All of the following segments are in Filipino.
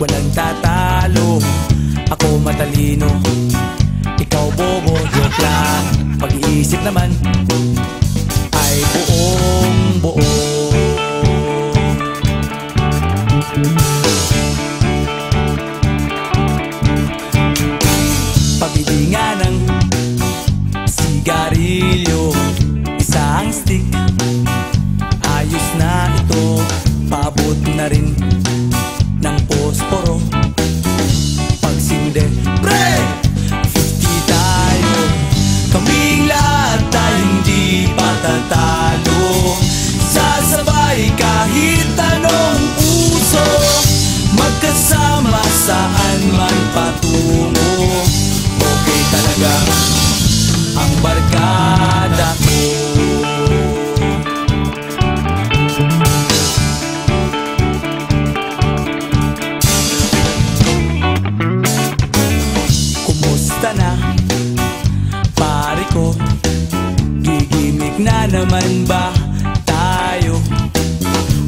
Walang tatalo Ako matalino. Ikaw bobo, joke lang. Pag-iisip naman Ay buong buo. Pabili nga ng patungo Okay talaga ang barkada ko Kumusta na? Pare ko Gigimik na naman ba tayo?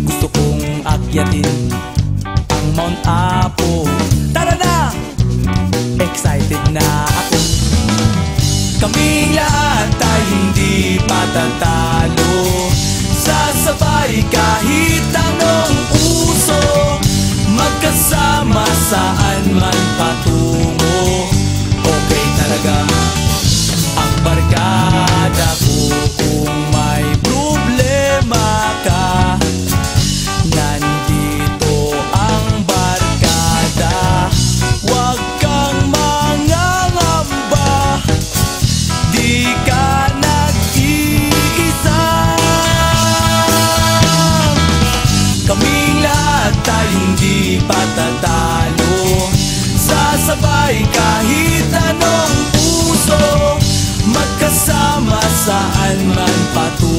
Gusto kong akyatin Excited na ako. Kaming lahat ay hindi patatalo Sasabay kahit anong uso Magkasama patungo Kaming lahat ay hindi patatalo Sasabay kahit anong puso Magkasama saan man patuloy